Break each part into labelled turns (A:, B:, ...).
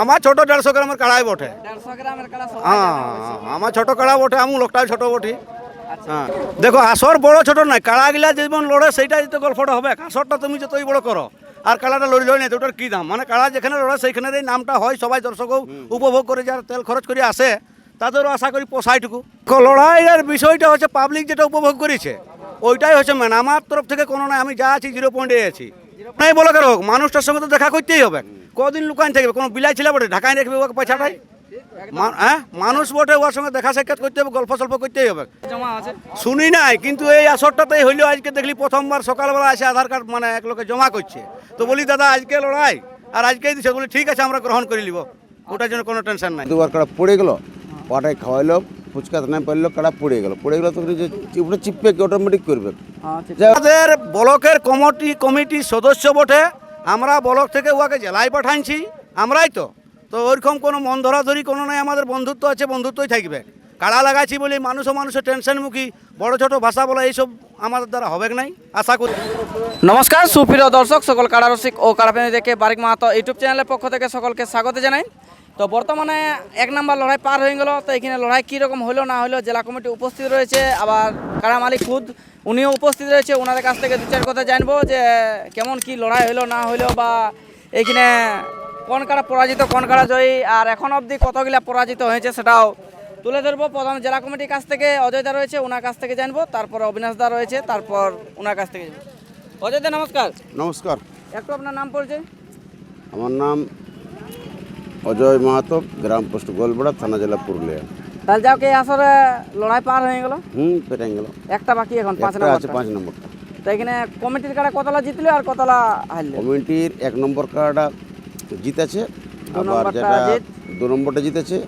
A: আমার ছোট দেড়শো গ্রামের কাড়াই বটে। হ্যাঁ আমার ছোট কাড়া বটে আমি লোকটাও ছোট বটি।
B: আচ্ছা।
A: হ্যাঁ দেখো আসর বড় ছোট নাই কাড়া গিলা যেমন লড়ে সেইটাই তো গল্পটা হবে আসরটা তুমি যতই বড় করো আর কাড়াটা লড়ি লড়ি নেই ওটার কী দাম? মানে কাড়া যেখানে লড়ে সেইখানের এই নামটা হয় সবাই দর্শকও উপভোগ করে যারা তেল খরচ করে আসে তাদেরও আশা করি পোষাইটুকু। লড়াইয়ের বিষয়টা হচ্ছে পাবলিক যেটা উপভোগ করেছে ওইটাই হচ্ছে মেন আমার তরফ থেকে কোনো নাই আমি যা আছি জিরো পয়েন্টে আছি। নাই বলে কেন হোক মানুষটার সঙ্গে তো দেখা করতেই হবে। কদিন লুকান থাকবে? কোনো বিলাই ছিল বটে? ঢাকায় রাখবে ওকে পয়সাটাই? মা- হ্যাঁ? মানুষ বটে ওর সঙ্গে দেখা সাক্ষাৎ করতে হবে গল্প সল্প করতেই হবে। শুনি নাই কিন্তু এই আসরটাতেই হইলেও আজকে দেখলি প্রথমবার সকালবেলা এসে আধার কার্ড মানে এক লোকে জমা করছে। তো বলি দাদা আজকে লড়াই? আর আজকেই দিচ্ছে বলি ঠিক আছে আমরা গ্রহণ করে নিব। ওটার জন্য কোনো টেনশন নাই।
C: দুবার কাড়া পড়ে গেল পাটায় খাওয়াইলো ফুচকা নাই পারল কাড়া পড়ে গেল। পড়ে গেল তো যে ওটা চিপবে কি অটোমেটিক করবে?
B: হ্যাঁ
C: হোক,
A: আমাদের ব্লকের কমিটি কমিটির সদস্য বটে আমরা ব্লক থেকে উহাকে জেলায় পাঠাইছি, আমরাই তো। তো ওইরকম কোনো মন ধরাধরি কোনো নাই, আমাদের বন্ধুত্ব আছে, বন্ধুত্বই থাকবে। কাড়া লাগাইছি বলে মানুষ ও মানুষের টেনশনমুখী, বড় ছোট ভাষা বলা এইসব আমাদের দ্বারা হবে নাই, আশা করি।
B: নমস্কার, সুপ্রিয় দর্শক, সকল কাড়া রসিক ও কাড়াপ্রেমী দেখে বারিক মাহাতো ইউটিউব চ্যানেলের পক্ষ থেকে সকলকে স্বাগত জানাই। তো বর্তমানে এক নাম্বার লড়াই পার হয়ে গেল, তো এখানে লড়াই কীরকম হলো না হলো জেলা কমিটি উপস্থিত রয়েছে, আবার কাড়া মালিক খুদ উনিও উপস্থিত রয়েছে ওনাদের কাছ থেকে দু চার কথা জানব যে কেমন কি লড়াই হলো না হলো বা এইখানে কোন কারা পরাজিত কোন কারা জয়ী আর এখন অবধি কতগুলা পরাজিত হয়েছে সেটাও তুলে ধরবো। প্রথম জেলা কমিটির কাছ থেকে অজয়দা রয়েছে ওনার কাছ থেকে জানব তারপর অবিনাশ দা রয়েছে তারপর ওনার কাছ থেকে জানব। অজয় দা নমস্কার।
C: নমস্কার।
B: একটু আপনার নাম পড়ছে?
C: আমার নাম অজয় মাহাতো গ্রাম পোস্ট গোলপাড়া থানা জেলা পুরুলিয়া।
B: তাহলে যাও কি আসরে লড়াই পার হয়ে গেল।
C: হুম পেটে গেল।
B: একটা বাকি এখন পাঁচ
C: একটা আছে পাঁচ নম্বরটা।
B: তো এখানে কমিটির কাড়া কতলা জিতলো আর কতলা হারলো?
C: কমিটির এক নম্বর কাড়াটা জিতেছে
B: দু
C: আবার যেটা দু নম্বরটা জিতেছে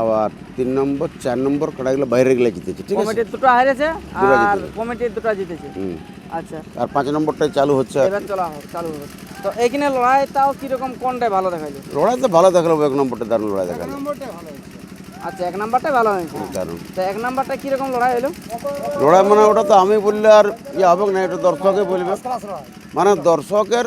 C: আবার তিন নম্বর চার নম্বর কাড়াগুলো বাইরে গেলে জিতেছে ঠিক আছে?
B: কমিটির দুটো হারেছে আর। কমিটির দুটো জিতেছে।
C: হুম।
B: আচ্ছা।
C: আর পাঁচ নম্বরটাই চালু হচ্ছে
B: এবার চলা চালু হবে তো এইখানে লড়াইটাও কীরকম কোনটাই ভালো দেখাইলো?
C: লড়াই তো ভালো দেখাল এক নম্বরটা দারুণ লড়াই দেখাল।
B: আচ্ছা এক নাম্বারটা ভালো হয়েছে।
C: দারুণ।
B: তো এক নাম্বারটা কীরকম লড়াই হলো?
C: লড়াই মানে ওটা তো আমি বললে আর ইয়ে হবে না এটা দর্শকে বলবে। মানে দর্শকের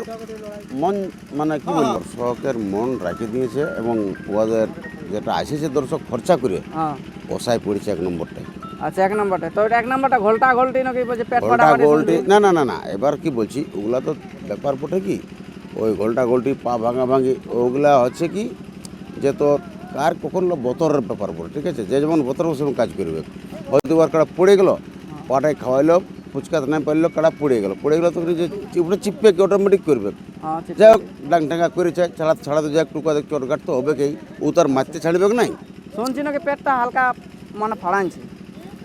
C: মন মানে কি বলব দর্শকের মন রাখে দিয়েছে এবং ওদের যেটা আসেছে দর্শক খরচা করে
B: হ্যাঁ।
C: পোষায় পড়েছে এক নম্বরটাই।
B: আচ্ছা এক নাম্বারটা তো ওটা এক নাম্বারটা ঘোলটা ঘোলটি নাকি বলছে পেট
C: না না না না এবার কি বলছি ওগুলা তো ব্যাপার পটে কি? ওই গোলটা গোলটি পা ভাঙা ভাঙি ওগুলা হচ্ছে কি যে তো কার কখন বতরের ব্যাপার পড়ে ঠিক আছে? যে যেমন বতর সেমন কাজ করবে। হয়তো আর কাড়া পড়ে গেল পাটায় খাওয়াইলো ফুচকা নাই পারল কাড়া পড়ে গেল। পড়ে গেল তো যে চিপবে কি অটোমেটিক করবে।
B: হ্যাঁ
C: যাই হোক ডাং টাঙ্গা করেছে ছাড়া ছাড়া তো যাক টুকা চট কাট তো হবে কি? ও তার মারতে ছাড়বে কি নাই?
B: শুনছি নাকি পেটটা হালকা মানে ফাড়াইছে।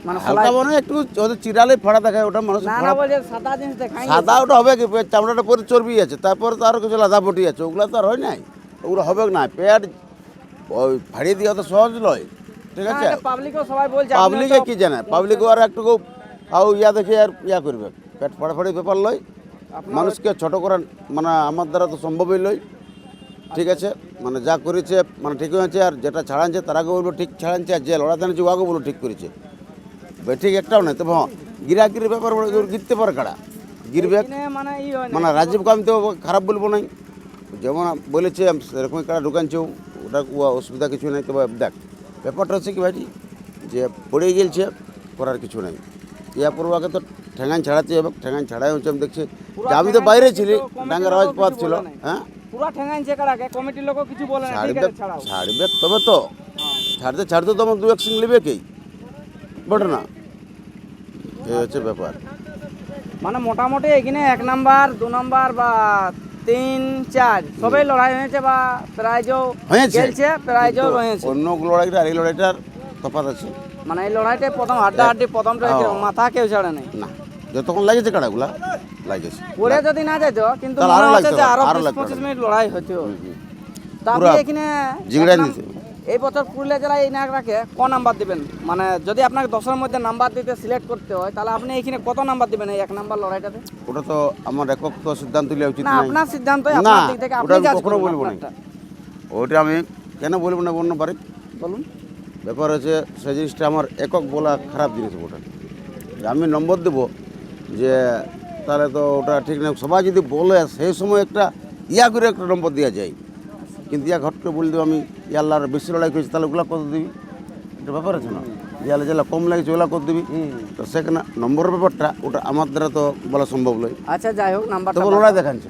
B: মানে
C: হালকা মনে একটু ওদের চিরালে ফাড়া দেখায় ওটা মানুষ
B: না না সাদা জিনিস
C: সাদা ওটা হবে কি? চামড়াটা পরে চর্বি আছে তারপরে তো আরও কিছু লাদা বটি আছে ওগুলো তো আর হয় নাই। ওগুলো হবে না পেট ফাড়িয়ে দেওয়া তো সহজ নয় ঠিক আছে? পাবলিকে কি জানে? পাবলিক আর একটু আও ইয়া দেখে আর ইয়া করবে। পেট ফাড়াফাড়ি ব্যাপার লয় মানুষকে ছোট করার মানে আমার দ্বারা তো সম্ভবই লয় ঠিক আছে? মানে যা করেছে মানে ঠিক হয়েছে আর যেটা ছাড়াচ্ছে তারাকে বলব ঠিক ছাড়াচ্ছে আর যে লড়া জানিয়েছে ওয়াকে বলব ঠিক করেছে। বে ঠিক একটাও নাই তবে হ্যাঁ গিরাগিরির ব্যাপার জিততে পারে কারা? গিরবে
B: মানে
C: মানে রাজীবকে আমি তো খারাপ বলব নাই। যেমন বলেছে সেরকমই কারা ঢুকানছেও। ওটা অসুবিধা কিছু নেই তবে দেখ ব্যাপারটা হচ্ছে কি ভাইটি যে পড়ে গেলছে করার কিছু নাই। ইয়া পূর্বাকে তো ঠেঙান ছাড়াতে হবে ঠেঙান ছাড়াই হচ্ছে আমি দেখছি আমি তো বাইরে ছিলি ডাঙ্গার আওয়াজ ছিল হ্যাঁ?
B: পুরা ঠেঙ্গাইছে কারাকে কমিটির লোকও কিছু বলে না
C: ছাড়বে ছাড়বে তবে তো ছাড়তে ছাড়তে তো আমার দু এক সিং নেবে কেই? বটে না? এই হচ্ছে ব্যাপার।
B: মানে মোটামুটি এখানে এক নাম্বার দু নাম্বার বা তিন চার সবাই লড়াই হয়েছে বা প্রাইজও
C: হয়েছে।
B: গেলছে প্রাইজও রয়েছে
C: অন্য লড়াইটা আর এই লড়াইটার তফাৎ আছে
B: মানে এই লড়াইটা প্রথম হাড্ডা হাড্ডি প্রথমটা হয়েছে। মাথা কেউ ছাড়ে নাই
C: না যতক্ষণ লাগেছে কাড়াগুলা লাগেছে
B: পরে যদি না যেত কিন্তু
C: আরও।
B: পঁচিশ মিনিট লড়াই হতো
C: তারপরে
B: এখানে
C: জিগড়াই
B: এক
C: দিতে।
B: এই বছর পুরুলিয়া জেলায় এই নায়করাকে ক নাম্বার দিবেন? মানে যদি আপনাকে দশের মধ্যে নাম্বার দিতে সিলেক্ট করতে হয় তাহলে আপনি এখানে কত নাম্বার দিবেন এই এক নাম্বার লড়াইটাতে?
C: ওটা তো আমার একক তো সিদ্ধান্ত নেওয়া উচিত
B: না আপনার সিদ্ধান্তই
C: না,
B: আপনার দিক থেকে আপনি
C: কখনো বলব না। ওটা আমি কেন বলব না অন্য বাড়ি
B: বলুন।
C: ব্যাপার হচ্ছে সেই জিনিসটা আমার একক বলা খারাপ জিনিস ওটা আমি নম্বর দেবো যে তাহলে তো ওটা ঠিক না। সবাই যদি বলে সেই সময় একটা ইয়া করে একটা নম্বর দেওয়া যায়। কিন্তু ইয়া ঘটকে বলে দেবো আমি ইয়াল্লার বেশি লড়াই করেছি তাহলে ওগুলা কত দিবি? এটা ব্যাপার আছে না? ইয়ালে যেগুলা কম লাগছে ওগুলা কত দিবি? তো সেখানে নম্বরের ব্যাপারটা ওটা আমার দ্বারা তো বলা সম্ভব নয়।
B: আচ্ছা যাই হোক নাম্বারটা
C: তবে লড়াই দেখাচ্ছে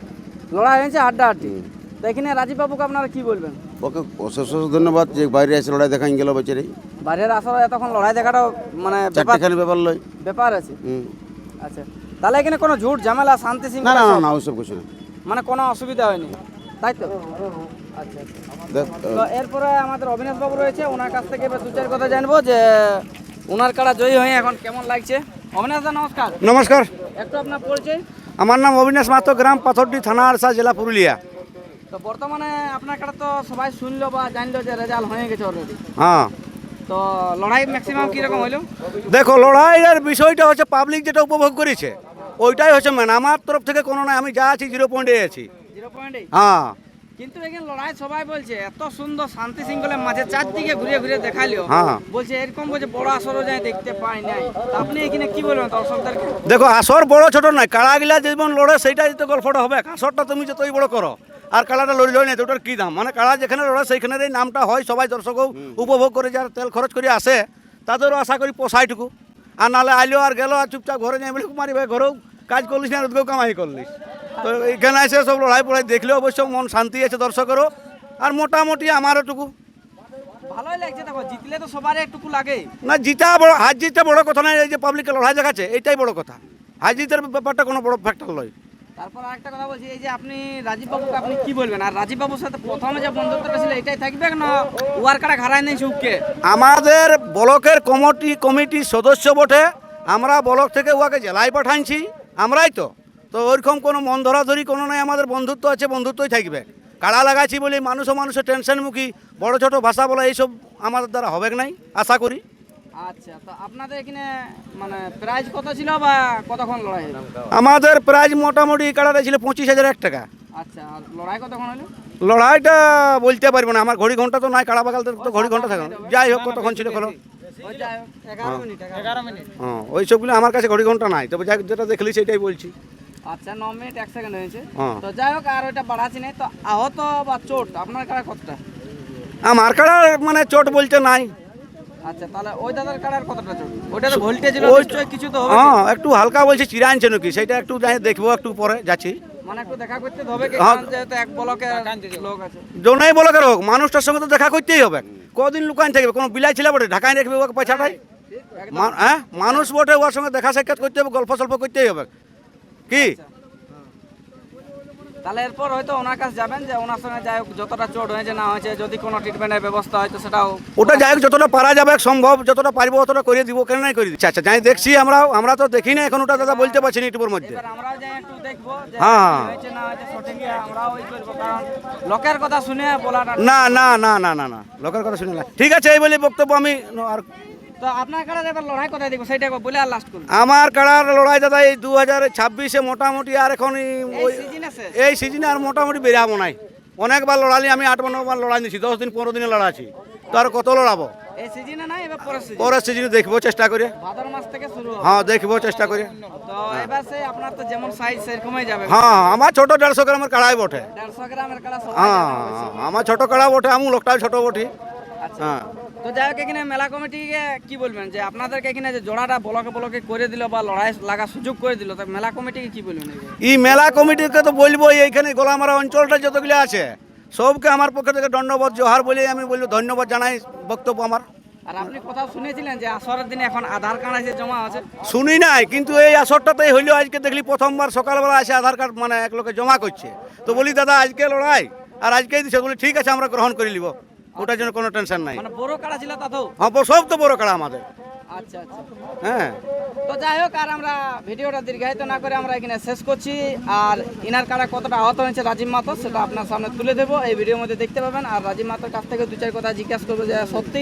B: লড়াই হয়েছে আড্ডা আড্ডি তো এখানে রাজীব বাবুকে আপনারা কি বলবেন?
C: ওকে অশেষ অশেষ ধন্যবাদ যে বাইরে এসে লড়াই দেখাই গেল বেচারি।
B: বাইরের আসার এতক্ষণ লড়াই দেখাটা মানে ব্যাপার
C: ব্যাপার লয়
B: ব্যাপার আছে। আচ্ছা তাহলে এখানে কোনো ঝুট ঝামেলা শান্তি শৃঙ্খলা
C: না না
B: সব?
C: না ওইসব কিছু না।
B: মানে কোনো অসুবিধা হয়নি? তাই তো? আচ্ছা আচ্ছা।
C: দেখ
B: তো এরপরে আমাদের অবিনাশ বাবু রয়েছে ওনার কাছ থেকে এবার দু চার কথা জানব যে ওনার কাড়া জয়ী হয়ে এখন কেমন লাগছে? অবিনাশ দা নমস্কার।
A: নমস্কার।
B: একটু আপনার পরিচয়।
A: আমার নাম অবিনাশ মাহাতো গ্রাম পাথরডি থানা আরসা জেলা পুরুলিয়া।
B: তো বর্তমানে আপনার কাড়া তো সবাই শুনলো বা জানলো যে রেজাল্ট হয়ে গেছে অলরেডি
A: হ্যাঁ।
B: তো লড়াই ম্যাক্সিমাম কীরকম হইল?
A: দেখো লড়াইয়ের বিষয়টা হচ্ছে পাবলিক যেটা উপভোগ করেছে ওইটাই হচ্ছে মেন আমার তরফ থেকে কোনো নয় আমি যা আছি জিরো পয়েন্টে আছি।
B: জিরো পয়েন্ট
A: হ্যাঁ।
B: কিন্তু এখানে লড়াই সবাই বলছে এত সুন্দর শান্তি শৃঙ্খলের মাঝে চারদিকে ঘুরে ঘুরে দেখালিও
A: হ্যাঁ।
B: বলছে এরকম বলছে বড় আসরও যায় দেখতে পাই নাই। আপনি এখানে কি বলবেন দর্শকদেরকে
A: দেখো আসর বড় ছোট নয়। কাড়াগুলা যেমন লড়ে সেইটাই তো গল্পটা হবে। আসরটা তুমি যতই বড় করো আর কাড়াটা লড়ে যায় না তো ওটার কী দাম? মানে কাড়া যেখানে লড়ে সেইখানের এই নামটা হয়। সবাই দর্শকও উপভোগ করে যারা তেল খরচ করে আসে তাদেরও আশা করি পোষাইটুকু। আর নাহলে আইলো আর গেলো আর চুপচাপ ঘরে যাই বলে মারি ভাই ঘরেও কাজ করলিস না ওদিকেও কামাই করলিস। তো এখানে এসে সব লড়াই পড়াই দেখলে অবশ্য মন শান্তি আছে দর্শকেরও। আর মোটামুটি আমারও টুকু।
B: ভালোই লাগছে দেখো জিতলে তো সবারই একটুকু লাগে।
A: না জিতা বড় হার জিতটা বড় কথা নয় এই যে পাবলিকের লড়াই দেখাচ্ছে এটাই বড় কথা। হার জিতের ব্যাপারটা কোনো বড় ফ্যাক্টর নয়।
B: তারপর আরেকটা কথা বলছি এই যে আপনি রাজীব বাবুকে আপনি কি বলবেন? আর রাজীব বাবুর সাথে প্রথমে যে বন্ধুত্বটা ছিল এটাই থাকবে না? ওয়ার কাটা হারাই নেই সুখকে
A: আমাদের ব্লকের কমিটি কমিটির সদস্য বটে। আমরা ব্লক থেকে উহাকে জেলায় পাঠাইছি আমরাই তো। তো ওইরকম কোনো মন ধরাধরি কোনো নাই আমাদের বন্ধুত্ব আছে বন্ধুত্বই থাকবে। কাড়া লাগাইছি বলে মানুষও মানুষের টেনশনমুখী বড় ছোট ভাষা বলা এইসব আমাদের দ্বারা হবে নাই আশা করি।
B: আচ্ছা তো আপনাদের এখানে মানে প্রাইজ কত ছিল বা কতক্ষণ লড়াই হলো?
A: আমাদের প্রাইজ মোটামুটি কাড়াটা ছিল পঁচিশ হাজার এক টাকা।
B: আচ্ছা আর লড়াই কতক্ষণ হলো?
A: লড়াইটা বলতে পারব না আমার ঘড়ি ঘণ্টা তো নাই কাড়া তো ঘড়ি ঘণ্টা থাকে। না। যাই হোক কতক্ষণ ছিল খোলো।
B: ওই
A: হ্যাঁ। ওই সবগুলো আমার কাছে ঘড়ি ঘণ্টা নাই তবে যেটা দেখলি সেটাই বলছি।
B: আচ্ছা ন মিনিট এক সেকেন্ড হয়েছে।
A: হ্যাঁ।
B: তো যাই হোক আর ওইটা বাড়াচ্ছি নাই। তো আহত বা চোট আপনার কাছে কতটা?
A: আমার কাড়ার মানে চোট বলতে নাই।
B: আচ্ছা তাহলে ওই দাদার কাড়ার কতটা চোট? ওইটা তো ভোল্টেজ ছিল
A: ওই-
B: কিছু তো হবে
A: হ্যাঁ একটু হালকা বলছে চিরা আনছে নাকি? সেটা একটু দেখব একটু পরে যাচ্ছি।
B: মানে একটু দেখা করতে হবে কি?
A: হ্যাঁ।
B: যেহেতু এক ব্লকে লোক আছে।
A: জোনাই বলো হোক মানুষটার সঙ্গে তো দেখা করতেই হবে। কদিন লুকান থাকবে? কোনো বিলাই ছিল বটে? ঢাকায় রাখবে ওকে পয়সাটাই? হ্যাঁ মানুষ বটে ওর সঙ্গে দেখা সাক্ষাৎ করতে হবে গল্প সল্প করতেই হবে। কি?
B: তাহলে এরপর হয়তো ওনার কাছে যাবেন যে ওনার সঙ্গে যাই হোক যতটা চোট হয়েছে না হয়েছে যদি কোনো ট্রিটমেন্টের ব্যবস্থা হয় তো সেটাও
A: ওটা যাই হোক যতটা পারা যাবে সম্ভব যতটা পারব অতটা করে দিব কেন নাই করে দিচ্ছি আচ্ছা যাই দেখছি আমরা আমরা তো দেখি না এখন ওটা দাদা বলতে পারছি না ইউটিউবের মধ্যে।
B: আমরাও যাই একটু দেখব
A: হ্যাঁ।
B: আমরাও ওই করব কারণ লোকের কথা শুনে বলাটা
A: না না না না না না লোকের কথা শুনে না। ঠিক আছে এই বলে বক্তব্য আমি আর
B: তো আপনার কাছে এবার লড়াই কোথায় দেখব? সেইটা বলে আর লাস্ট
A: আমার কাড়ার লড়াই দাদা এই দু হাজার ছাব্বিশে মোটামুটি আর এখন এই
B: সিজনে
A: আর মোটামুটি বেরাবো নাই। অনেকবার লড়ালি আমি আট বার লড়াই নিয়েছি দশ দিন পনেরো দিনে লড়াচ্ছি তো আর কত লড়াবো?
B: পরের সিজন
A: সিজনে দেখব চেষ্টা করে। হ্যাঁ দেখব চেষ্টা করে।
B: তো এবার সে আপনার তো যেমন সাইজ
A: হ্যাঁ আমার ছোট দেড়শো গ্রামের কাড়াই বটে। হ্যাঁ আমার ছোট কাড়া বটে আমি লোকটাও ছোট বটি।
B: আচ্ছা।
A: হ্যাঁ।
B: তো যাই হোক এখানে মেলা কমিটিকে কি বলবেন? যে আপনাদেরকে এখানে যে জোড়াটা ব্লকে ব্লকে করে দিল বা লড়াই লাগা সুযোগ করে দিল তো মেলা কমিটিকে কি বলবেন
A: এই মেলা কমিটিকে তো বলব এইখানে গোলামারা অঞ্চলটা যতগুলো আছে সবকে আমার পক্ষ থেকে দণ্ডবোধ জোহার বলে আমি বলব ধন্যবাদ জানাই বক্তব্য আমার।
B: আর আপনি কোথাও শুনেছিলেন যে আসরের দিনে এখন আধার কার্ড আছে জমা আছে?
A: শুনি নাই কিন্তু এই আসরটাতেই হইল আজকে দেখলি প্রথমবার সকালবেলা এসে আধার কার্ড মানে এক লোকে জমা করছে। তো বলি দাদা আজকে লড়াই আর আজকেই দিচ্ছে বলি ঠিক আছে আমরা গ্রহণ করে নিব। ওটার জন্য কোনো টেনশন নাই।
B: মানে বড় কাড়া ছিল তাতেও
A: হ্যাঁ ব- সব তো বড় কাড়া আমাদের।
B: আচ্ছা আচ্ছা।
A: হ্যাঁ।
B: তো যাই হোক আর আমরা ভিডিওটা দীর্ঘায়িত না করে আমরা এখানে শেষ করছি। আর ইনার কারা কতটা আহত হয়েছে রাজীব মাতো সেটা আপনার সামনে তুলে দেবো। এই ভিডিওর মধ্যে দেখতে পাবেন। আর রাজীব মাতোর কাছ থেকে দু চার কথা জিজ্ঞাসা করব যে সত্যি